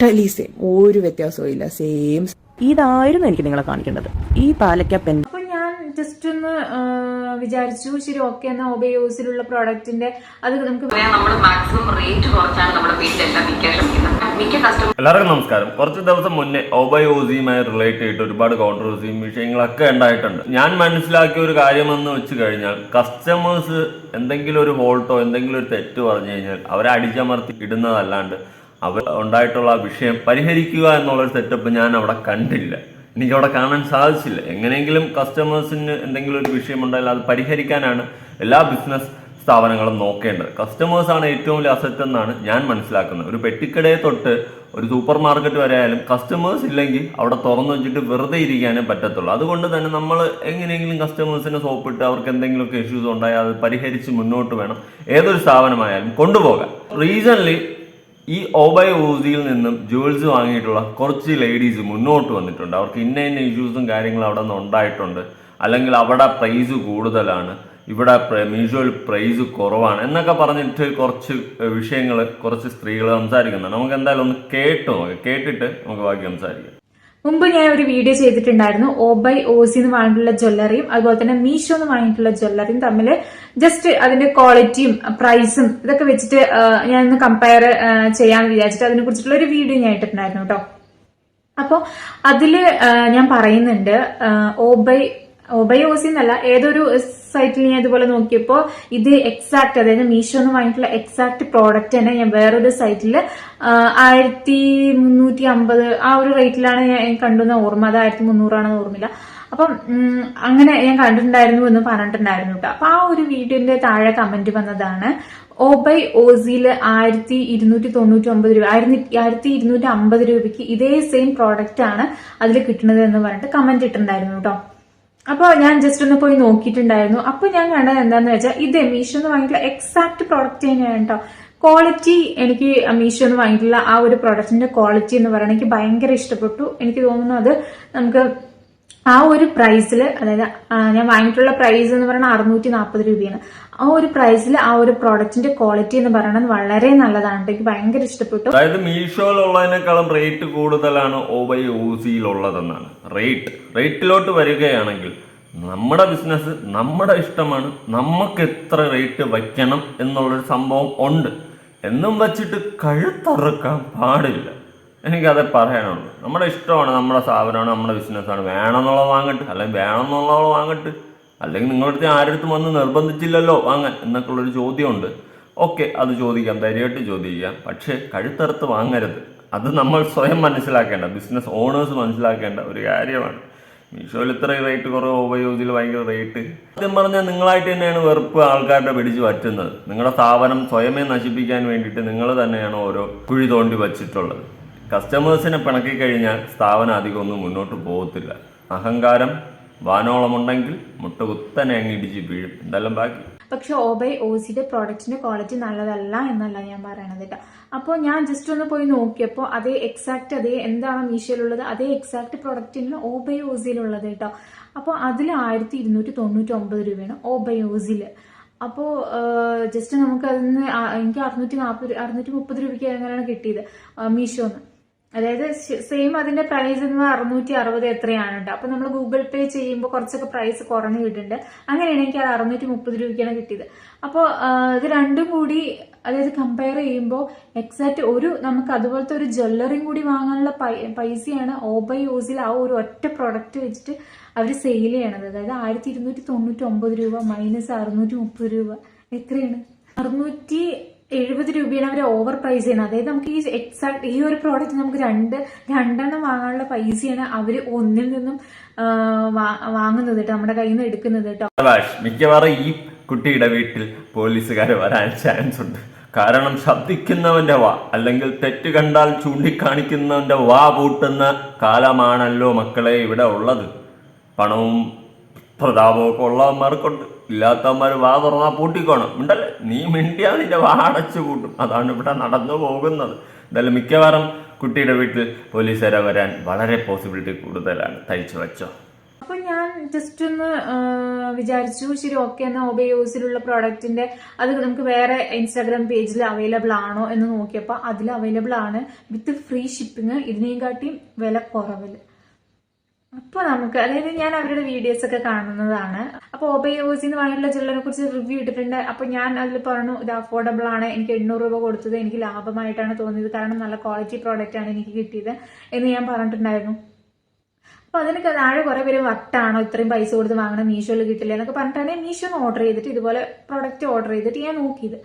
Totally same ഒരു വ്യത്യാസവും ഇല്ല. സെയിം ഇതായിരുന്നു എനിക്ക് നിങ്ങളെ കാണിക്കേണ്ടത്. ഈ പാലക്ക പെൻ അപ്പൊ ഞാൻ ജസ്റ്റ് ഒന്ന് വിചാരിച്ചു ശരി ഓക്കെ എന്നാ ഒബയോസിലുള്ള പ്രോഡക്റ്റിന്റെ അത് നമുക്ക് നമ്മൾ മാക്സിമം റേറ്റ് കുറച്ചാണ് നമ്മുടെ വീട്ടിലെല്ലാം വിൽക്കാൻ ശ്രമിക്കുന്നത്. എല്ലാവർക്കും നമസ്കാരം. കുറച്ച് ദിവസം മുന്നേ ഒബയോസിയുമായി റിലേറ്റ് ചെയ്തിട്ട് ഒരുപാട് കോൺട്രവേഴ്സിയും വിഷയങ്ങളൊക്കെ ഉണ്ടായിട്ടുണ്ട്. ഞാൻ മനസ്സിലാക്കിയ ഒരു കാര്യമെന്ന് വെച്ച് കഴിഞ്ഞാൽ കസ്റ്റമേഴ്സ് എന്തെങ്കിലും ഒരു ഹോൾട്ടോ എന്തെങ്കിലും ഒരു തെറ്റ് പറഞ്ഞു കഴിഞ്ഞാൽ അവരെ അടിച്ചമർത്തി ഇടുന്നതല്ലാണ്ട് അവർ ഉണ്ടായിട്ടുള്ള ആ വിഷയം പരിഹരിക്കുക എന്നുള്ളൊരു സെറ്റപ്പ് ഞാൻ അവിടെ കണ്ടില്ല. എനിക്ക് അവിടെ കാണാൻ സാധിച്ചില്ല. എങ്ങനെയെങ്കിലും കസ്റ്റമേഴ്സിന് എന്തെങ്കിലും ഒരു വിഷയം ഉണ്ടായാൽ അത് പരിഹരിക്കാനാണ് എല്ലാ ബിസിനസ് സ്ഥാപനങ്ങളും നോക്കേണ്ടത്. കസ്റ്റമേഴ്സാണ് ഏറ്റവും വലിയ അസറ്റ് എന്നാണ് ഞാൻ മനസ്സിലാക്കുന്നത്. ഒരു പെട്ടിക്കടയെ തൊട്ട് ഒരു സൂപ്പർ മാർക്കറ്റ് വരെ ആയാലും കസ്റ്റമേഴ്സ് ഇല്ലെങ്കിൽ അവിടെ തുറന്നു വെച്ചിട്ട് വെറുതെ ഇരിക്കാനേ പറ്റത്തുള്ളൂ. അതുകൊണ്ട് തന്നെ നമ്മൾ എങ്ങനെയെങ്കിലും കസ്റ്റമേഴ്സിനെ സോപ്പിട്ട് അവർക്ക് എന്തെങ്കിലുമൊക്കെ ഇഷ്യൂസ് ഉണ്ടായാൽ അത് പരിഹരിച്ച് മുന്നോട്ട് വേണം. ഏതൊരു സ്ഥാപനമായാലും കൊണ്ടുപോകാൻ. റീസൺലി ഈ ഓബൈ ഊസിയിൽ നിന്നും ജുവൽസ് വാങ്ങിയിട്ടുള്ള കുറച്ച് ലേഡീസ് മുന്നോട്ട് വന്നിട്ടുണ്ട്. അവർക്ക് ഇന്ന ഇന്ന ഇഷ്യൂസും കാര്യങ്ങളും അവിടെ നിന്ന് ഉണ്ടായിട്ടുണ്ട്. അല്ലെങ്കിൽ അവിടെ പ്രൈസ് കൂടുതലാണ്. ഇവിടെ മീഷോയിൽ പ്രൈസ് കുറവാണ്. എന്നൊക്കെ പറഞ്ഞിട്ട് കുറച്ച് വിഷയങ്ങൾ കുറച്ച് സ്ത്രീകൾ സംസാരിക്കുന്നുണ്ട്. നമുക്ക് എന്തായാലും ഒന്ന് കേട്ട് നോക്കാം. കേട്ടിട്ട് നമുക്ക് ബാക്കി സംസാരിക്കാം. മുമ്പ് ഞാൻ ഒരു വീഡിയോ ചെയ്തിട്ടുണ്ടായിരുന്നു. ഓ ബൈ ഓസിന്ന് വാങ്ങിയിട്ടുള്ള ജ്വല്ലറിയും അതുപോലെ തന്നെ മീഷോ എന്ന് വാങ്ങിയിട്ടുള്ള ജ്വല്ലറിയും തമ്മിൽ ജസ്റ്റ് അതിന്റെ ക്വാളിറ്റിയും പ്രൈസും ഇതൊക്കെ വെച്ചിട്ട് ഞാൻ ഒന്ന് കമ്പയർ ചെയ്യാൻ വിചാരിച്ചിട്ട് അതിനെ കുറിച്ചിട്ടുള്ള ഒരു വീഡിയോ ഞാൻ ഇട്ടിട്ടുണ്ടായിരുന്നു കേട്ടോ അപ്പോൾ അതിൽ ഞാൻ പറയുന്നുണ്ട് ഓ ഓബൈ ഓബൈ ഓസി എന്നല്ല ഏതൊരു സൈറ്റിൽ ഞാൻ ഇതുപോലെ നോക്കിയപ്പോൾ ഇത് എക്സാക്ട് അതായത് മീഷോ എന്ന് വാങ്ങിയിട്ടുള്ള എക്സാക്ട് പ്രോഡക്റ്റ് തന്നെ ഞാൻ വേറൊരു സൈറ്റിൽ ആയിരത്തി മുന്നൂറ്റി അമ്പത് ആ ഒരു റേറ്റിലാണ് ഞാൻ കണ്ടുന്ന ഓർമ്മ. അത് ആയിരത്തി മുന്നൂറാണെന്ന് ഓർമ്മയില്ല. അപ്പം അങ്ങനെ ഞാൻ കണ്ടിട്ടുണ്ടായിരുന്നു എന്ന് പറഞ്ഞിട്ടുണ്ടായിരുന്നു കേട്ടോ. അപ്പൊ ആ ഒരു വീഡിയോന്റെ താഴെ കമന്റ് വന്നതാണ് ഓബൈ ഓസിയിൽ ആയിരത്തി ഇരുന്നൂറ്റി തൊണ്ണൂറ്റി ഒമ്പത് രൂപ ആയിരത്തി ആയിരത്തി ഇരുന്നൂറ്റി അമ്പത് രൂപയ്ക്ക് ഇതേ സെയിം പ്രോഡക്റ്റ് ആണ് അതിൽ കിട്ടുന്നത് എന്ന് പറഞ്ഞിട്ട് കമന്റ് ഇട്ടിട്ടുണ്ടായിരുന്നു കേട്ടോ. അപ്പൊ ഞാൻ ജസ്റ്റ് ഒന്ന് പോയി നോക്കിയിട്ടുണ്ടായിരുന്നു. അപ്പോൾ ഞാൻ കണ്ടത് എന്താന്ന് വെച്ചാൽ ഇത് മീഷോ എന്ന് വാങ്ങിയിട്ടുള്ള എക്സാക്ട് പ്രോഡക്റ്റ് തന്നെയാണ് കേട്ടോ. ക്വാളിറ്റി എനിക്ക് മീഷോ എന്ന് വാങ്ങിയിട്ടുള്ള ആ ഒരു പ്രോഡക്റ്റിന്റെ ക്വാളിറ്റി എന്ന് പറയുന്നത് എനിക്ക് ഭയങ്കര ഇഷ്ടപ്പെട്ടു. എനിക്ക് തോന്നുന്നു അത് നമുക്ക് ആ ഒരു പ്രൈസിൽ അതായത് ഞാൻ വാങ്ങിയിട്ടുള്ള പ്രൈസ് എന്ന് പറയുന്നത് അറുന്നൂറ്റി നാൽപ്പത് രൂപയാണ്. ആ ഒരു പ്രൈസിൽ ആ ഒരു പ്രോഡക്റ്റിന്റെ ക്വാളിറ്റി എന്ന് പറയുന്നത് വളരെ നല്ലതാണ്. എനിക്ക് ഭയങ്കര ഇഷ്ടപ്പെട്ടു. അതായത് മീഷോയിലുള്ളതിനേക്കാളും റേറ്റ് കൂടുതലാണ് ഓബൈ ഓസിയിലുള്ളതെന്നാണ് റേറ്റ് റേറ്റിലോട്ട് വരികയാണെങ്കിൽ നമ്മുടെ ബിസിനസ് നമ്മുടെ ഇഷ്ടമാണ്. നമുക്ക് എത്ര റേറ്റ് വയ്ക്കണം എന്നുള്ളൊരു സംഭവം ഉണ്ട്. എന്നും വച്ചിട്ട് കഴുത്തറക്കാൻ പാടില്ല. എനിക്കത് പറയാനുള്ളൂ. നമ്മുടെ ഇഷ്ടമാണ് നമ്മുടെ സ്ഥാപനമാണ് നമ്മുടെ ബിസിനസ്സാണ് വേണമെന്നുള്ളത് വാങ്ങട്ടെ അല്ലെങ്കിൽ വേണമെന്നുള്ളത് വാങ്ങട്ടെ അല്ലെങ്കിൽ നിങ്ങളുടെ അടുത്ത് ആരുടെ അടുത്തും വന്ന് നിർബന്ധിച്ചില്ലല്ലോ വാങ്ങാൻ എന്നൊക്കെയുള്ളൊരു ചോദ്യമുണ്ട്. ഓക്കെ അത് ചോദിക്കാം ധൈര്യമായിട്ട് ചോദിക്കാം. പക്ഷേ കഴുത്തറുത്ത് വാങ്ങരുത്. അത് നമ്മൾ സ്വയം മനസ്സിലാക്കേണ്ട ബിസിനസ് ഓണേഴ്സ് മനസ്സിലാക്കേണ്ട ഒരു കാര്യമാണ്. മീഷോയിൽ ഇത്ര റേറ്റ് കുറവ് ഉപയോഗിച്ചിൽ ഭയങ്കര റേറ്റ് സത്യം പറഞ്ഞാൽ നിങ്ങളായിട്ട് തന്നെയാണ് വെറുപ്പ് ആൾക്കാരുടെ പിടിച്ച് പറ്റുന്നത്. നിങ്ങളുടെ സ്ഥാപനം സ്വയമേ നശിപ്പിക്കാൻ വേണ്ടിയിട്ട് നിങ്ങൾ തന്നെയാണ് ഓരോ കുഴി തോണ്ടി വച്ചിട്ടുള്ളത്. കസ്റ്റമേഴ്സിനെ പിണക്കി കഴിഞ്ഞാൽ സ്ഥാപനം അധികം ഒന്നും മുന്നോട്ട് പോകത്തില്ല. അഹങ്കാരം വാനോളമുണ്ടെങ്കിൽ മുട്ട കുത്തനെ അങ്ങ് ഇടിച്ച് വീഴും. എന്തെല്ലാം ബാക്കി? പക്ഷെ ഓബൈ ഓസിയുടെ പ്രോഡക്റ്റിന്റെ ക്വാളിറ്റി നല്ലതല്ല എന്നല്ല ഞാൻ പറയണത് കേട്ടോ. അപ്പോൾ ഞാൻ ജസ്റ്റ് ഒന്ന് പോയി നോക്കിയപ്പോൾ അതേ എക്സാക്ട് അതേ എന്താണ് മീഷോയിലുള്ളത് അതേ എക്സാക്ട് പ്രോഡക്റ്റിന് ഓബൈ ഓസിയിലുള്ളത് കേട്ടോ. അപ്പോൾ അതിൽ ആയിരത്തി ഇരുന്നൂറ്റി തൊണ്ണൂറ്റി ഒമ്പത് രൂപയാണ് ഓബൈ ഓസിൽ അപ്പോൾ ജസ്റ്റ് നമുക്ക് അതിന് എനിക്ക് അറുന്നൂറ്റി നാൽപ്പത് അറുന്നൂറ്റി മുപ്പത് രൂപയ്ക്ക് എങ്ങനെയാണ് കിട്ടിയത് മീഷോന്ന് അതായത് സെയിം അതിന്റെ പ്രൈസ് എന്ന് അറുന്നൂറ്റി അറുപത് എത്രയാണ് കേട്ടോ അപ്പൊ നമ്മൾ ഗൂഗിൾ പേ ചെയ്യുമ്പോൾ കുറച്ചൊക്കെ പ്രൈസ് കുറഞ്ഞു കിട്ടുന്നുണ്ട് അങ്ങനെയാണ് എനിക്ക് അത് അറുന്നൂറ്റി മുപ്പത് രൂപയ്ക്കാണ് കിട്ടിയത്. അപ്പോൾ ഇത് രണ്ടും കൂടി അതായത് കമ്പയർ ചെയ്യുമ്പോൾ എക്സാക്ട് ഒരു നമുക്ക് അതുപോലത്തെ ഒരു ജ്വല്ലറിയും കൂടി വാങ്ങാനുള്ള പൈസയാണ് ഓബൈ യൂസിൽ ആ ഒരു ഒറ്റ പ്രൊഡക്റ്റ് വെച്ചിട്ട് അവർ സെയിൽ ചെയ്യണത്. അതായത് ആയിരത്തി ഇരുന്നൂറ്റി തൊണ്ണൂറ്റി ഒമ്പത് രൂപ മൈനസ് അറുന്നൂറ്റി മുപ്പത് രൂപ. എത്രയാണ്? അറുന്നൂറ്റി എഴുപത് രൂപയാണ് അവർ ഓവർ പ്രൈസ് ചെയ്യുന്നത്. അതായത് നമുക്ക് ഈ എക്സാക്ട് ഈ ഒരു പ്രോഡക്റ്റ് നമുക്ക് രണ്ട് രണ്ടെണ്ണം വാങ്ങാനുള്ള പൈസയാണ് അവർ ഒന്നിൽ നിന്നും വാങ്ങുന്നത് കേട്ടോ നമ്മുടെ കയ്യിൽ നിന്ന് എടുക്കുന്നത് കേട്ടോ മിക്കവാറും ഈ കുട്ടിയുടെ വീട്ടിൽ പോലീസുകാർ വരാൻ ചാൻസ് ഉണ്ട്. കാരണം ശബ്ദിക്കുന്നവന്റെ വാ അല്ലെങ്കിൽ തെറ്റ് കണ്ടാൽ ചൂണ്ടിക്കാണിക്കുന്നവന്റെ വാ പൂട്ടുന്ന കാലമാണല്ലോ മക്കളെ ഇവിടെ ഉള്ളത്. പണവും പ്രതാപവും ഒക്കെ ഉള്ളവന്മാർക്കുണ്ട്. ഇല്ലാത്തവന്മാർ വാ തുറന്നാൽ പൂട്ടിക്കോണം. ഉണ്ടല്ലേ? നീ മിണ്ടിയാ നിന്റെ വാ അടച്ചു കൂട്ടും അതാണ് ഇവിടെ നടന്നു പോകുന്നത്. എന്തായാലും മിക്കവാറും കുട്ടിയുടെ വീട്ടിൽ പോലീസുകാരെ വരാൻ വളരെ പോസിബിലിറ്റി കൂടുതലാണ്. തയ്ച്ചു വെച്ചോ? അപ്പൊ ഞാൻ ജസ്റ്റ് ഒന്ന് വിചാരിച്ചു ശരി ഓക്കെ എന്നാൽ ഒബയോസിലുള്ള പ്രോഡക്റ്റിന്റെ അത് നമുക്ക് വേറെ ഇൻസ്റ്റാഗ്രാം പേജിൽ അവൈലബിൾ ആണോ എന്ന് നോക്കിയപ്പോൾ അതിൽ അവൈലബിൾ ആണ്. വിത്ത് ഫ്രീ ഷിപ്പിംഗ് ഇതിനെയും കാട്ടിയും വില കുറവിൽ. അപ്പൊ നമുക്ക് അതായത് ഞാൻ അവരുടെ വീഡിയോസ് ഒക്കെ കാണുന്നതാണ്. അപ്പൊ ഓബയോസിന്ന് പറഞ്ഞിട്ടുള്ള ജ്വല്ലറിനെ കുറിച്ച് റിവ്യൂ ഇട്ടിട്ടുണ്ട്. അപ്പൊ ഞാൻ അതിൽ പറഞ്ഞു ഇത് അഫോർഡബിൾ ആണ് എനിക്ക് എണ്ണൂറ് രൂപ കൊടുത്തത് എനിക്ക് ലാഭമായിട്ടാണ് തോന്നിയത് കാരണം നല്ല ക്വാളിറ്റി പ്രോഡക്റ്റ് ആണ് എനിക്ക് കിട്ടിയത് എന്ന് ഞാൻ പറഞ്ഞിട്ടുണ്ടായിരുന്നു. അപ്പൊ അതിനൊക്കെ താഴെ കുറെ പേര് വട്ടാണോ ഇത്രയും പൈസ കൊടുത്ത് വാങ്ങണം മീഷോയിൽ കിട്ടില്ല എന്നൊക്കെ പറഞ്ഞിട്ടാണ് മീഷോ ഓർഡർ ചെയ്തിട്ട് ഇതുപോലെ പ്രോഡക്റ്റ് ഓർഡർ ചെയ്തിട്ട് ഞാൻ നോക്കിയത്.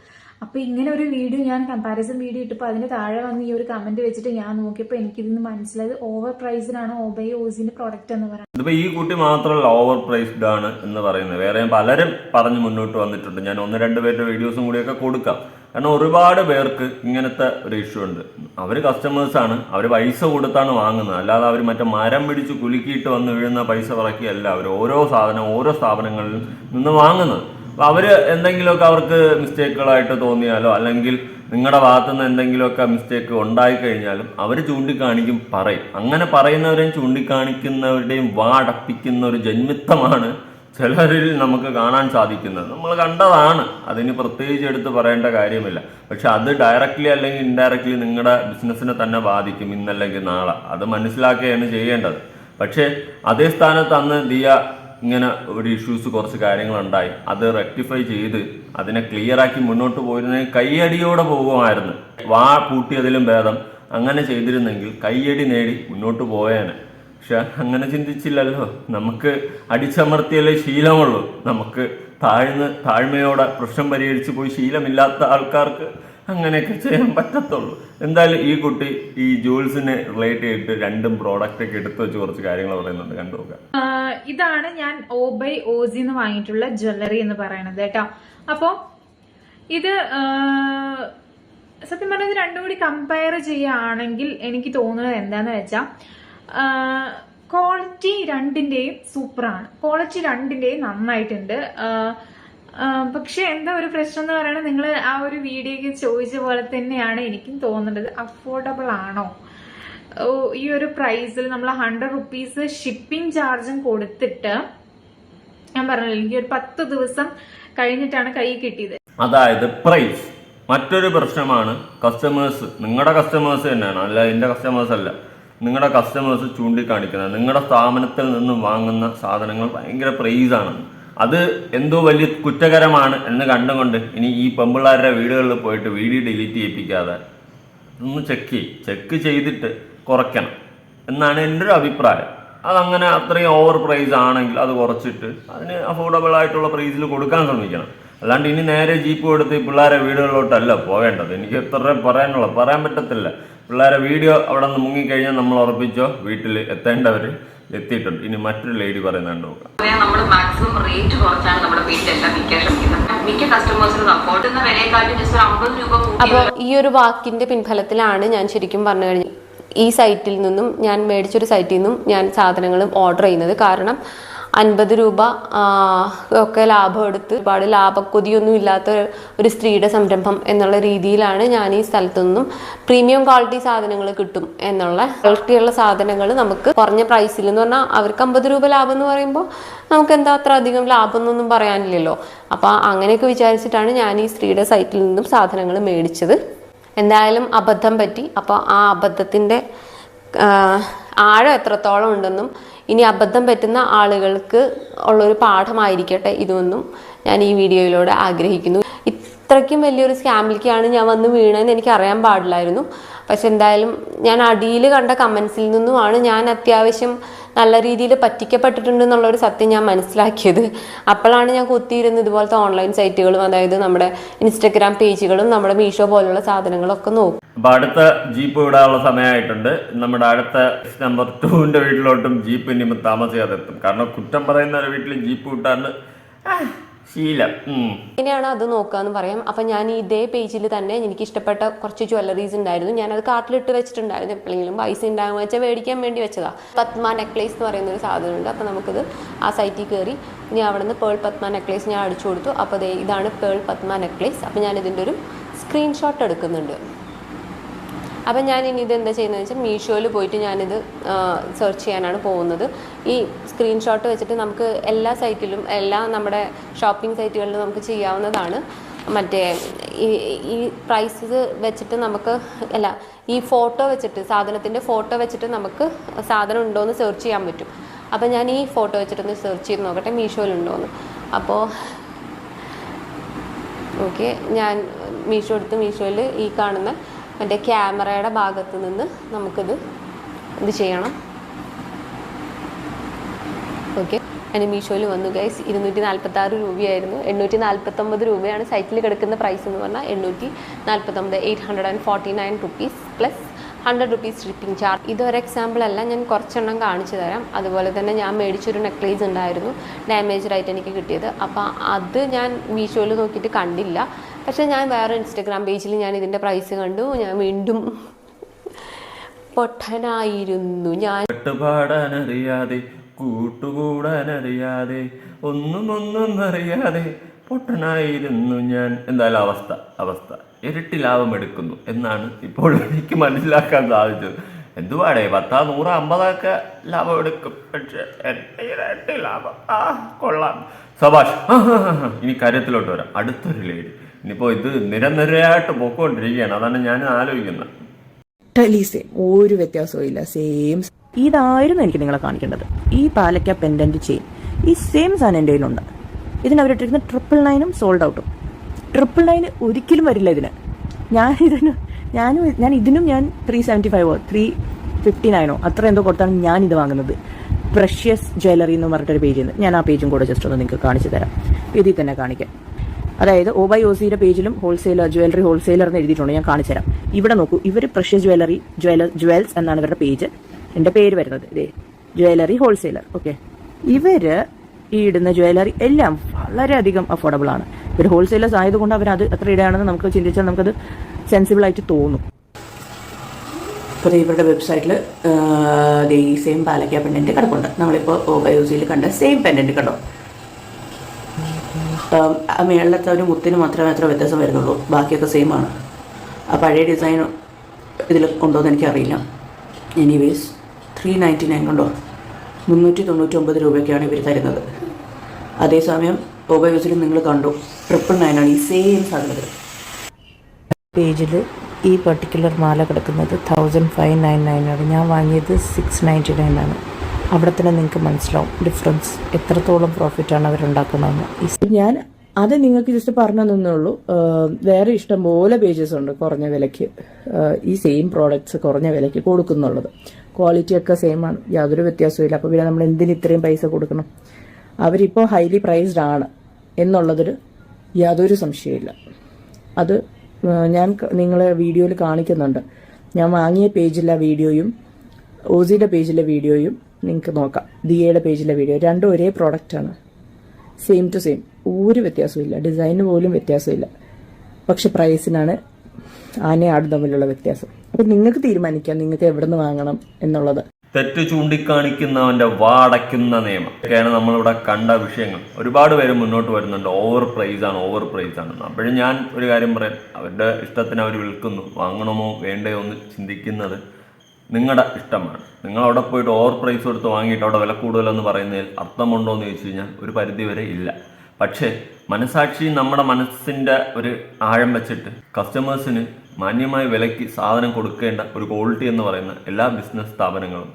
അപ്പൊ ഇങ്ങനെ ഒരു വീഡിയോ ഞാൻ കമ്പാരിസൺ വീഡിയോ ഇട്ടപ്പോൾ അതിന് താഴെ വന്ന് ഈ ഒരു കമന്റ് വെച്ചിട്ട് ഞാൻ നോക്കിയപ്പോൾ എനിക്കിതിന്ന് മനസ്സിലായത് ഓവർ പ്രൈസിനാണ് ഓബൈ ഓസിന്റെ പ്രോഡക്റ്റ് എന്ന് പറയുന്നത്. ഇതിപ്പോ ഈ കുട്ടി മാത്രമല്ല ഓവർ പ്രൈസ്ഡ് ആണ് എന്ന് പറയുന്നത്. വേറെ പലരും പറഞ്ഞു മുന്നോട്ട് വന്നിട്ടുണ്ട്. ഞാൻ ഒന്ന് രണ്ട് പേരുടെ വീഡിയോസും കൂടിയൊക്കെ കൊടുക്കാം. കാരണം ഒരുപാട് പേർക്ക് ഇങ്ങനത്തെ ഒരു ഇഷ്യൂ ഉണ്ട്. അവർ കസ്റ്റമേഴ്സ് ആണ്. അവർ പൈസ കൊടുത്താണ് വാങ്ങുന്നത്. അല്ലാതെ അവർ മറ്റേ മരം പിടിച്ച് കുലുക്കിയിട്ട് വന്ന് വീഴുന്ന പൈസ പറക്കിയല്ല അവർ ഓരോ സാധനം ഓരോ സ്ഥാപനങ്ങളിൽ നിന്ന് വാങ്ങുന്നത്. അപ്പൊ അവർ എന്തെങ്കിലുമൊക്കെ അവർക്ക് മിസ്റ്റേക്കുകളായിട്ട് തോന്നിയാലോ അല്ലെങ്കിൽ നിങ്ങളുടെ ഭാഗത്തു നിന്ന് എന്തെങ്കിലുമൊക്കെ മിസ്റ്റേക്ക് ഉണ്ടായി കഴിഞ്ഞാലും അവർ ചൂണ്ടിക്കാണിക്കും പറയും. അങ്ങനെ പറയുന്നവരെയും ചൂണ്ടിക്കാണിക്കുന്നവരുടെയും വാടപ്പിക്കുന്ന ഒരു ജന്മിത്തമാണ് ചിലരിൽ നമുക്ക് കാണാൻ സാധിക്കുന്നത്. നമ്മൾ കണ്ടതാണ് അതിന് പ്രത്യേകിച്ച് എടുത്ത് പറയേണ്ട കാര്യമില്ല. പക്ഷെ അത് ഡയറക്റ്റ്ലി അല്ലെങ്കിൽ ഇൻഡയറക്റ്റ്ലി നിങ്ങളുടെ ബിസിനസ്സിനെ തന്നെ ബാധിക്കും ഇന്നല്ലെങ്കിൽ നാളെ. അത് മനസ്സിലാക്കുകയാണ് ചെയ്യേണ്ടത്. പക്ഷേ അതേ സ്ഥാനത്ത് അന്ന് ദിയ ഇങ്ങനെ ഒരു ഇഷ്യൂസ് കുറച്ച് കാര്യങ്ങളുണ്ടായി. അത് റെക്ടിഫൈ ചെയ്ത് അതിനെ ക്ലിയർ ആക്കി മുന്നോട്ട് പോയിരുന്നെങ്കിൽ കയ്യടിയോടെ പോകുമായിരുന്നു. വാ പൂട്ടിയതിലും ഭേദം. അങ്ങനെ ചെയ്തിരുന്നെങ്കിൽ കയ്യടി നേടി മുന്നോട്ട് പോയേനെ. പക്ഷെ അങ്ങനെ ചിന്തിച്ചില്ലല്ലോ. നമുക്ക് അടിച്ചമർത്തിയല്ലേ ശീലമുള്ളൂ. നമുക്ക് താഴ്ന്ന് താഴ്മയോടെ പ്രശ്നം പരിഹരിച്ച് പോയി ശീലമില്ലാത്ത ആൾക്കാർക്ക് അങ്ങനെയൊക്കെ ചെയ്യാൻ പറ്റത്തുള്ളൂ. എന്തായാലും ഈ കുട്ടി ഈ ജൂൾസിനെ റിലേറ്റ് ചെയ്തിട്ട് രണ്ടും പ്രോഡക്റ്റ് ഒക്കെ എടുത്തു വെച്ച് കുറച്ച് കാര്യങ്ങൾ പറയുന്നുണ്ട്. കണ്ടു നോക്കാം. ഇതാണ് ഞാൻ ഓബൈ ഓസി എന്ന് വാങ്ങിയിട്ടുള്ള ജ്വല്ലറി എന്ന് പറയണത് കേട്ടോ. അപ്പോ ഇത് സത്യം പറഞ്ഞാൽ ഇത് രണ്ടും കൂടി കമ്പയർ ചെയ്യുകയാണെങ്കിൽ എനിക്ക് തോന്നുന്നത് എന്താന്ന് വെച്ചാൽ ക്വാളിറ്റി രണ്ടിന്റെയും സൂപ്പറാണ് ക്വാളിറ്റി രണ്ടിന്റെയും നന്നായിട്ടുണ്ട്. പക്ഷെ എന്താ ഒരു പ്രശ്നം എന്ന് പറയുന്നത് നിങ്ങൾ ആ ഒരു വീഡിയോക്ക് ചോദിച്ച പോലെ തന്നെയാണ് എനിക്കും തോന്നുന്നത്. അഫോർഡബിൾ ആണോ? ഈ ഒരു പ്രൈസിൽ നമ്മൾ ഹൺഡ്രഡ് റുപ്പീസ് ഷിപ്പിംഗ് ചാർജും കൊടുത്തിട്ട് ഞാൻ പറഞ്ഞില്ല എനിക്ക് ഒരു പത്ത് ദിവസം കഴിഞ്ഞിട്ടാണ് കൈ കിട്ടിയത്. അതായത് പ്രൈസ് മറ്റൊരു പ്രശ്നമാണ് കസ്റ്റമേഴ്സ് നിങ്ങളുടെ കസ്റ്റമേഴ്സ് തന്നെയാണ്. അല്ല എന്റെ കസ്റ്റമേഴ്സ് അല്ല. നിങ്ങളുടെ കസ്റ്റമേഴ്സ് ചൂണ്ടിക്കാണിക്കുന്നത്. നിങ്ങളുടെ സ്ഥാപനത്തിൽ നിന്നും വാങ്ങുന്ന സാധനങ്ങൾ ഭയങ്കര പ്രൈസ് ആണ് അത് എന്തോ വലിയ കുറ്റകരമാണ് എന്ന് കണ്ടുകൊണ്ട് ഇനി ഈ പെമ്പിള്ളാരുടെ വീടുകളിൽ പോയിട്ട് വീഡിയോ ഡിലീറ്റ് ചെയ്യിപ്പിക്കാതെ ഒന്ന് ചെക്ക് ചെയ്യും. ചെക്ക് ചെയ്തിട്ട് കുറയ്ക്കണം എന്നാണ് എന്റെ ഒരു അഭിപ്രായം. അതങ്ങനെ അത്രയും ഓവർ പ്രൈസ് ആണെങ്കിൽ അത് കുറച്ചിട്ട് അതിന് അഫോർഡബിൾ ആയിട്ടുള്ള പ്രൈസിൽ കൊടുക്കാൻ ശ്രമിക്കണം. അല്ലാണ്ട് ഇനി നേരെ ജീപ്പ് കൊടുത്ത് പിള്ളേരെ വീടുകളിലോട്ടല്ല പോകേണ്ടത് എനിക്ക് എത്ര പറയാനുള്ള പറയാൻ പറ്റത്തില്ല. പിള്ളേരെ വീഡിയോ അവിടെ നിന്ന് മുങ്ങിക്കഴിഞ്ഞാൽ നമ്മൾ ഉറപ്പിച്ചോ? വീട്ടിൽ എത്തേണ്ടവർ എത്തിയിട്ടുണ്ട്. ഇനി മറ്റൊരു ലേഡി പറയുന്നുണ്ട് നോക്കാം നമ്മൾ മാക്സിമം റേറ്റ് കുറച്ചാണ് നമ്മുടെ വീട്ടിലെല്ലാം വിൽക്കാൻ ശ്രമിക്കുന്നത്. മിക്ക കസ്റ്റമേഴ്സിനും സപ്പോർട്ട് ചെയ്യുന്ന വിലയെക്കാട്ടും ജസ്റ്റ് ഒരു അമ്പത് രൂപ അപ്പോൾ ഈ ഒരു വാക്കിന്റെ പിൻഫലത്തിലാണ് ഞാൻ ശരിക്കും പറഞ്ഞു കഴിഞ്ഞാൽ ഈ സൈറ്റിൽ നിന്നും ഞാൻ മേടിച്ചൊരു സൈറ്റിൽ നിന്നും ഞാൻ സാധനങ്ങളും ഓർഡർ ചെയ്യുന്നത്. കാരണം അൻപത് രൂപ ഒക്കെ ലാഭം എടുത്ത് ഒരുപാട് ലാഭക്കൊതിയൊന്നും ഇല്ലാത്ത ഒരു- സ്ത്രീയുടെ സംരംഭം എന്നുള്ള രീതിയിലാണ് ഞാൻ ഈ സ്ഥലത്തു നിന്നും പ്രീമിയം ക്വാളിറ്റി സാധനങ്ങൾ കിട്ടും എന്നുള്ള ക്വാളിറ്റിയുള്ള സാധനങ്ങൾ നമുക്ക് കുറഞ്ഞ പ്രൈസിൽ എന്ന് പറഞ്ഞാൽ അവർക്ക് അമ്പത് രൂപ ലാഭം എന്ന് പറയുമ്പോൾ നമുക്ക് എന്താ അത്ര അധികം ലാഭം എന്നൊന്നും പറയാനില്ലല്ലോ. അപ്പോൾ അങ്ങനെയൊക്കെ വിചാരിച്ചിട്ടാണ് ഞാൻ ഈ സ്ത്രീയുടെ സൈറ്റിൽ നിന്നും സാധനങ്ങൾ മേടിച്ചത്. എന്തായാലും അബദ്ധം പറ്റി. അപ്പോൾ ആ അബദ്ധത്തിന്റെ ആഴം എത്രത്തോളം ഉണ്ടെന്നും ഇനി അബദ്ധം പറ്റുന്ന ആളുകൾക്ക് ഉള്ളൊരു പാഠമായിരിക്കട്ടെ ഇതൊന്നും ഞാൻ ഈ വീഡിയോയിലൂടെ ആഗ്രഹിക്കുന്നു. ഇത്രയ്ക്കും വലിയൊരു സ്കാമിലേക്കാണ് ഞാൻ വന്ന് വീണതെന്ന് എനിക്ക് അറിയാൻ പാടില്ലായിരുന്നു. പക്ഷെ എന്തായാലും ഞാൻ അടിയിൽ കണ്ട കമൻസിൽ നിന്നുമാണ് ഞാൻ അത്യാവശ്യം നല്ല രീതിയിൽ പറ്റിക്കപ്പെട്ടിട്ടുണ്ട് എന്നുള്ളൊരു സത്യം ഞാൻ മനസ്സിലാക്കിയത്. അപ്പോഴാണ് ഞാൻ കുത്തിയിരുന്ന് ഇതുപോലത്തെ ഓൺലൈൻ സൈറ്റുകളും അതായത് നമ്മുടെ ഇൻസ്റ്റഗ്രാം പേജുകളും നമ്മുടെ മീഷോ പോലുള്ള സാധനങ്ങളൊക്കെ നോക്കും. അപ്പൊ അടുത്ത ജീപ്പ് വിടാനുള്ള സമയമായിട്ടുണ്ട്. നമ്മുടെ അടുത്ത നമ്പർ ടൂവിന്റെ വീട്ടിലോട്ടും ജീപ്പ് ഇനി താമസിക്കാതെ എത്തും. കാരണം കുറ്റം പറയുന്ന ഒരു വീട്ടിൽ ജീപ്പ് വിട്ടാണ്ട് എങ്ങനെയാണ് അത് നോക്കാന്ന് പറയാം. അപ്പൊ ഞാൻ ഇതേ പേജിൽ തന്നെ എനിക്ക് ഇഷ്ടപ്പെട്ട കുറച്ച് ജ്വല്ലറീസ് ഉണ്ടായിരുന്നു. ഞാൻ അത് കാർട്ടിലിട്ട് വെച്ചിട്ടുണ്ടായിരുന്നു. എപ്പോഴെങ്കിലും പൈസ ഉണ്ടാകുന്ന വെച്ചാൽ മേടിക്കാൻ വേണ്ടി വെച്ചതാ. പത്മ നെക്ലേസ് എന്ന് പറയുന്ന ഒരു സാധനമുണ്ട്. അപ്പൊ നമുക്കിത് ആ സൈറ്റിൽ കയറി ഇനി അവിടെ നിന്ന് പേൾ പത്മ നെക്ലേസ് ഞാൻ അടിച്ചു കൊടുത്തു. അപ്പോൾ ഇതാണ് പേൾ പത്മ നെക്ലേസ്. അപ്പോൾ ഞാൻ ഇതിന്റെ ഒരു സ്ക്രീൻഷോട്ട് എടുക്കുന്നുണ്ട്. അപ്പം ഞാൻ ഇനി ഇത് എന്താ ചെയ്യുന്നത് വെച്ചാൽ മീഷോയിൽ പോയിട്ട് ഞാനിത് സെർച്ച് ചെയ്യാനാണ് പോകുന്നത്. ഈ സ്ക്രീൻഷോട്ട് വെച്ചിട്ട് നമുക്ക് എല്ലാ സൈറ്റിലും എല്ലാ നമ്മുടെ ഷോപ്പിംഗ് സൈറ്റുകളിലും നമുക്ക് ചെയ്യാവുന്നതാണ്. മറ്റേ ഈ ഈ പ്രൈസസ് വെച്ചിട്ട് നമുക്ക് അല്ല ഈ ഫോട്ടോ വെച്ചിട്ട് സാധനത്തിന്റെ ഫോട്ടോ വെച്ചിട്ട് നമുക്ക് സാധനം ഉണ്ടോ എന്ന് സെർച്ച് ചെയ്യാൻ പറ്റും. അപ്പോൾ ഞാൻ ഈ ഫോട്ടോ വെച്ചിട്ടൊന്ന് സെർച്ച് ചെയ്ത് നോക്കട്ടെ മീഷോയിലുണ്ടോയെന്ന് അപ്പോൾ ഓക്കെ ഞാൻ മീഷോ എടുത്ത് മീഷോയിൽ ഈ കാണുന്ന മറ്റേ ക്യാമറയുടെ ഭാഗത്ത് നിന്ന് നമുക്കിത് ഇത് ചെയ്യണം. ഓക്കെ അതിന് മീഷോയിൽ വന്നു ഗൈസ് ഇരുന്നൂറ്റി നാൽപ്പത്തി ആറ് രൂപയായിരുന്നു. എണ്ണൂറ്റി നാൽപ്പത്തൊമ്പത് രൂപയാണ് സൈറ്റിൽ കിടക്കുന്ന പ്രൈസ് എന്ന് പറഞ്ഞാൽ എണ്ണൂറ്റി നാൽപ്പത്തൊമ്പത് eight hundred and forty nine rupees plus hundred rupees shipping charge ഇതൊരു എക്സാമ്പിൾ അല്ല ഞാൻ കുറച്ചെണ്ണം കാണിച്ചു തരാം. അതുപോലെ തന്നെ ഞാൻ മേടിച്ചൊരു നെക്ലേസ് ഉണ്ടായിരുന്നു. ഡാമേജ്ഡ് ആയിട്ട് എനിക്ക് കിട്ടിയത്. അപ്പോൾ അത് ഞാൻ മീഷോയിൽ നോക്കിയിട്ട് കണ്ടില്ല. പക്ഷേ ഞാൻ വേറെ ഇൻസ്റ്റഗ്രാം പേജിൽ ഞാൻ ഇതിന്റെ പ്രൈസ് കണ്ടു. ഞാൻ വീണ്ടും പൊട്ടനായിരുന്നു. ഞാൻ പാടാനറിയാതെ കൂട്ടുകൂടാനറിയാതെ ഒന്നും ഒന്നും അറിയാതെ പൊട്ടനായിരുന്നു ഞാൻ. എന്തായാലും അവസ്ഥ അവസ്ഥ. ഇരട്ടി ലാഭം എടുക്കുന്നു എന്നാണ് ഇപ്പോൾ എനിക്ക് മനസ്സിലാക്കാൻ സാധിച്ചത്. എന്തുവാടേ പത്താ നൂറ് അമ്പതൊക്കെ ലാഭം എടുക്കും. പക്ഷേ ഇരട്ടി ലാഭം ആ കൊള്ളാം. സബാഷ്. ഇനി കാര്യത്തിലോട്ട് വരാം. അടുത്തൊരു ലേഡി ഇനിയിപ്പോ ഇത് നിരനിരയായിട്ട് പൊക്കോണ്ടിരിക്കുകയാണ് അതാണ് ഞാൻ ആലോചിക്കുന്നത്. ഒരു വ്യത്യാസവും ഇല്ല. സെയിം ഇതായിരുന്നു എനിക്ക് നിങ്ങളെ കാണിക്കേണ്ടത്. ഈ പാലക്ക പെൻഡന്റ് ചെയിൻ ഈ സെയിം സാധനം എന്റെ കയ്യിലുണ്ട്. ഇതിന് അവരിട്ടിരിക്കുന്ന ട്രിപ്പിൾ നയനും സോൾഡ് ഔട്ടും ട്രിപ്പിൾ നയൻ ഒരിക്കലും വരില്ല ഇതിന്. ഞാൻ ഇതിന് ഞാനും ഞാൻ ഇതിനും ഞാൻ ത്രീ സെവന്റി ഫൈവോ ത്രീ ഫിഫ്റ്റി നയനോ അത്ര എന്തോ കൊടുത്താണ് ഞാൻ ഇത് വാങ്ങുന്നത്. പ്രഷ്യസ് ജ്വല്ലറി എന്ന് പറഞ്ഞിട്ടൊരു പേജിൽ നിന്ന് ഞാൻ ആ പേജും കൂടെ ജസ്റ്റ് ഒന്ന് നിങ്ങൾക്ക് കാണിച്ചു തരാം. ഇതിൽ തന്നെ കാണിക്കാം. അതായത് ഒ ബൈ ഒ സിയുടെ പേജിലും ഹോൾസെയിലർ ജ്വല്ലറി ഹോൾസെയിലർ എന്ന് എഴുതിയിട്ടുണ്ട്. ഞാൻ കാണിച്ചു തരാം ഇവിടെ നോക്കൂ ഇവർ പ്രഷ്യ ജ്വല്ലറി ജ്വല്ല ജ്വൽസ് എന്നാണ് ഇവരുടെ പേജ്. എന്റെ പേര് വരുന്നത് ഇതേ ജ്വല്ലറി ഹോൾസെയിലർ ഓക്കെ ഇവർ ഈ ഇടുന്ന ജ്വല്ലറി എല്ലാം വളരെയധികം അഫോർഡബിൾ ആണ്. ഇവർ ഹോൾസെയിലേഴ്സ് ആയതുകൊണ്ട് അവർ അത് എത്ര ഇടുകയാണെന്ന് നമുക്ക് ചിന്തിച്ചാൽ നമുക്കത് സെൻസിബിൾ ആയിട്ട് തോന്നും. ഇപ്പോൾ ഇവരുടെ വെബ്സൈറ്റിൽ ഈ സെയിം പാലക്ക പെൻഡന്റ് കിടപ്പുണ്ട്. നമ്മളിപ്പോൾ ഒ ബൈ കണ്ട സെയിം പെൻഡന്റ് കണ്ടോ? ആ മേളിലത്തെ ഒരു മുത്തിന് മാത്രമേ അത്ര വ്യത്യാസം വരുന്നുള്ളൂ. ബാക്കിയൊക്കെ സെയിം ആണ്. ആ പഴയ ഡിസൈൻ ഇതിൽ ഉണ്ടോ എന്ന് എനിക്കറിയില്ല. എനിവേസ് ത്രീ നയന്റി നയൻ ഉണ്ടോ മുന്നൂറ്റി തൊണ്ണൂറ്റി ഒമ്പത് രൂപയ്ക്കാണ് ഇവർ തരുന്നത്. അതേസമയം ഓബ യൂസിൽ നിങ്ങൾ കണ്ടു. ട്രിപ്പിൾ നയനാണ് ഈ സെയിം സാധനത്തിൽ പേജിൽ ഈ പർട്ടിക്കുലർ മാല കിടക്കുന്നത് തൗസൻഡ് ഫൈവ് നയൻ ആണ്. ഞാൻ വാങ്ങിയത് സിക്സ് നയന്റി നയൻ ആണ്. അവിടെ തന്നെ നിങ്ങൾക്ക് മനസ്സിലാവും ഡിഫറൻസ് എത്രത്തോളം പ്രോഫിറ്റാണ് അവരുണ്ടാക്കുന്നതെന്ന്. ഞാൻ അത് നിങ്ങൾക്ക് ജസ്റ്റ് പറഞ്ഞു തന്നേ ഉള്ളൂ ആഹ് വേറെ ഇഷ്ടംപോലെ പേജസ് ഉണ്ട് കുറഞ്ഞ വിലയ്ക്ക്. ഈ സെയിം പ്രോഡക്ട്സ് കുറഞ്ഞ വിലയ്ക്ക് കൊടുക്കുന്നുള്ളത്. ക്വാളിറ്റി ഒക്കെ സെയിം ആണ്. യാതൊരു വ്യത്യാസവും അപ്പോൾ പിന്നെ നമ്മൾ എന്തിന് ഇത്രയും പൈസ കൊടുക്കണം? അവരിപ്പോൾ ഹൈലി പ്രൈസ്ഡ് ആണ് എന്നുള്ളതിൽ യാതൊരു സംശയമില്ല അത് ഞാൻ നിങ്ങളെ വീഡിയോയിൽ കാണിക്കുന്നുണ്ട്. ഞാൻ വാങ്ങിയ പേജിലെ വീഡിയോയും ഓസിയുടെ പേജിലെ വീഡിയോയും നിങ്ങൾക്ക് നോക്കാം. ദിയയുടെ പേജിലെ വീഡിയോ രണ്ടും ഒരേ പ്രോഡക്റ്റാണ് സെയിം ടു സെയിം ഒരു വ്യത്യാസമില്ല ഡിസൈന് പോലും വ്യത്യാസമില്ല പക്ഷെ പ്രൈസിനാണ് ആനയും ആടും തമ്മിലുള്ള വ്യത്യാസം. അപ്പം നിങ്ങൾക്ക് തീരുമാനിക്കാം. നിങ്ങൾക്ക് എവിടെ നിന്ന് വാങ്ങണം എന്നുള്ളത്. തെറ്റ് ചൂണ്ടിക്കാണിക്കുന്നവന്റെ വാടയ്ക്കുന്ന നിയമം. ഒക്കെയാണ് നമ്മളിവിടെ കണ്ട വിഷയങ്ങൾ. ഒരുപാട് പേര് മുന്നോട്ട് വരുന്നുണ്ട്. ഓവർ പ്രൈസ് ആണ് ഓവർ പ്രൈസ് ആണ് അപ്പോഴും ഞാൻ ഒരു കാര്യം പറയാം. അവരുടെ ഇഷ്ടത്തിന് അവർ വിൽക്കുന്നു. വാങ്ങണമോ വേണ്ടയോ എന്ന് ചിന്തിക്കുന്നത് നിങ്ങളുടെ ഇഷ്ടമാണ്. നിങ്ങൾ അവിടെ പോയിട്ട് ഓവർ പ്രൈസ് കൊടുത്ത് വാങ്ങിയിട്ട് അവിടെ വില കൂടുതലെന്ന് പറയുന്നതിൽ അർത്ഥമുണ്ടോ എന്ന് ചോദിച്ചു കഴിഞ്ഞാൽ ഒരു പരിധിവരെ ഇല്ല. പക്ഷേ മനസാക്ഷി നമ്മുടെ മനസ്സിന്റെ ഒരു ആഴം വെച്ചിട്ട് കസ്റ്റമേഴ്സിന് മാന്യമായ വിലയ്ക്ക് സാധനം കൊടുക്കേണ്ട ഒരു ക്വാളിറ്റി എന്ന് പറയുന്ന എല്ലാ ബിസിനസ് സ്ഥാപനങ്ങളും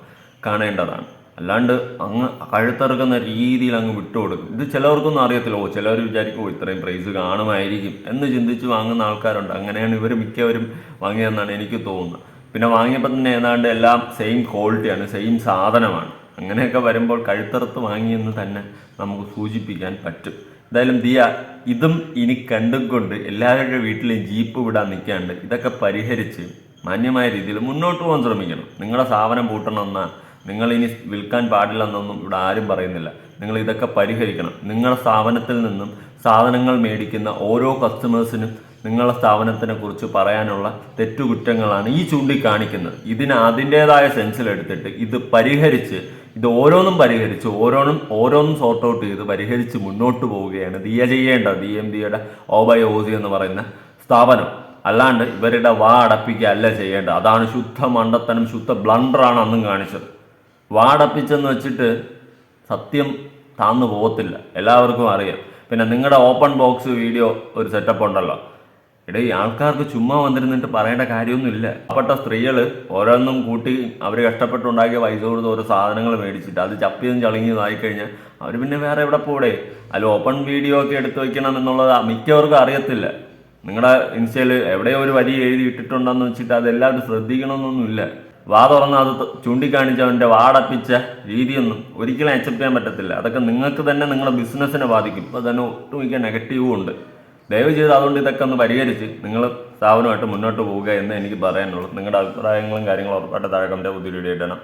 കാണേണ്ടതാണ്. അല്ലാണ്ട് അങ്ങ് കഴുത്തിറക്കുന്ന രീതിയിൽ അങ്ങ് വിട്ടുകൊടുക്കും. ഇത് ചിലവർക്കൊന്നും അറിയത്തില്ല. ഓ ചിലവർ വിചാരിക്കും ഓ ഇത്രയും പ്രൈസ് കാണുമായിരിക്കും എന്ന് ചിന്തിച്ച് വാങ്ങുന്ന ആൾക്കാരുണ്ട്. അങ്ങനെയാണ് ഇവർ മിക്കവരും വാങ്ങിയതെന്നാണ് എനിക്ക് തോന്നുന്നത്. പിന്നെ വാങ്ങിയപ്പോൾ തന്നെ ഏതാണ്ട് എല്ലാം സെയിം ക്വാളിറ്റിയാണ് സെയിം സാധനമാണ്. അങ്ങനെയൊക്കെ വരുമ്പോൾ കഴുത്തറുത്ത് വാങ്ങിയെന്ന് തന്നെ നമുക്ക് സൂചിപ്പിക്കാൻ പറ്റും. എന്തായാലും ദിയ ഇതും ഇനി കണ്ടും കൊണ്ട് എല്ലാവരുടെ വീട്ടിലും ജീപ്പ് വിടാൻ നിൽക്കാണ്ട് ഇതൊക്കെ പരിഹരിച്ച് മാന്യമായ രീതിയിൽ മുന്നോട്ട് പോകാൻ ശ്രമിക്കണം. നിങ്ങളുടെ സ്ഥാപനം പൂട്ടണമെന്ന നിങ്ങൾ ഇനി വിൽക്കാൻ പാടില്ലെന്നൊന്നും ഇവിടെ ആരും പറയുന്നില്ല. നിങ്ങൾ ഇതൊക്കെ പരിഹരിക്കണം. നിങ്ങളുടെ സ്ഥാപനത്തിൽ നിന്നും സാധനങ്ങൾ മേടിക്കുന്ന ഓരോ കസ്റ്റമേഴ്സിനും നിങ്ങളുടെ സ്ഥാപനത്തിനെ കുറിച്ച് പറയാനുള്ള തെറ്റുകുറ്റങ്ങളാണ് ഈ ചൂണ്ടിക്കാണിക്കുന്നത്. ഇതിന് അതിന്റെതായ സെൻസിലെടുത്തിട്ട് ഇത് പരിഹരിച്ച് ഇത് ഓരോന്നും പരിഹരിച്ച് ഓരോന്നും ഓരോന്നും സോർട്ട് ഔട്ട് ചെയ്ത് പരിഹരിച്ച് മുന്നോട്ട് പോവുകയാണ്. ദിയ ചെയ്യേണ്ട ഡി എം ദിയുടെ ഓ ബൈ ഓസി എന്ന് പറയുന്ന സ്ഥാപനം. അല്ലാണ്ട് ഇവരുടെ വാ അടപ്പിക്കുക അല്ല ചെയ്യേണ്ടത്. അതാണ് ശുദ്ധ മണ്ടത്തനം ശുദ്ധ ബ്ലണ്ടറാണ് അന്നും കാണിച്ചത്. വാ അടപ്പിച്ചെന്ന് വെച്ചിട്ട് സത്യം താന്നു പോകത്തില്ല. എല്ലാവർക്കും അറിയാം. പിന്നെ നിങ്ങളുടെ ഓപ്പൺ ബോക്സ് വീഡിയോ ഒരു സെറ്റപ്പ് ഉണ്ടല്ലോ. എടേ ഈ ആൾക്കാർക്ക് ചുമ്മാ വന്നിരുന്നിട്ട് പറയേണ്ട കാര്യമൊന്നുമില്ല. അപ്പെട്ട സ്ത്രീകൾ ഓരോന്നും കൂട്ടി അവർ കഷ്ടപ്പെട്ടുണ്ടാക്കിയ പൈസ കൊടുത്ത് ഓരോ സാധനങ്ങൾ മേടിച്ചിട്ട് അത് ചപ്പിയും ചളിഞ്ഞതും ആയിക്കഴിഞ്ഞാൽ അവർ പിന്നെ വേറെ എവിടെ പോടെ അതിൽ ഓപ്പൺ വീഡിയോ ഒക്കെ എടുത്തു വെക്കണം എന്നുള്ളത് മിക്കവർക്കും അറിയത്തില്ല. നിങ്ങളുടെ ഇൻസ്റ്റയിൽ എവിടെയോ ഒരു വരി എഴുതി ഇട്ടിട്ടുണ്ടെന്ന് വെച്ചിട്ട് അതെല്ലാവരും ശ്രദ്ധിക്കണമെന്നൊന്നുമില്ല. വാ തുറന്ന് അത് ത- ചൂണ്ടിക്കാണിച്ചവന്റെ വാടപ്പിച്ച രീതിയൊന്നും ഒരിക്കലും അക്സെപ്റ്റ് ചെയ്യാൻ പറ്റത്തില്ല. അതൊക്കെ നിങ്ങൾക്ക് തന്നെ നിങ്ങളുടെ ബിസിനസ്സിനെ ബാധിക്കും. ഇപ്പോൾ തന്നെ ഒട്ടുമിക്ക നെഗറ്റീവും ഉണ്ട്. ദയവ് ചെയ്ത് അതുകൊണ്ട് ഇതൊക്കെ ഒന്ന് പരിഹരിച്ച് നിങ്ങൾ സ്ഥാപനമായിട്ട് മുന്നോട്ട് പോവുക എന്ന് എനിക്ക് പറയാനുള്ളൂ. നിങ്ങളുടെ അഭിപ്രായങ്ങളും കാര്യങ്ങളും ഉറപ്പായിട്ട് താഴെ കണ്ടേ പുതിയ വീഡിയോ ഇടണം.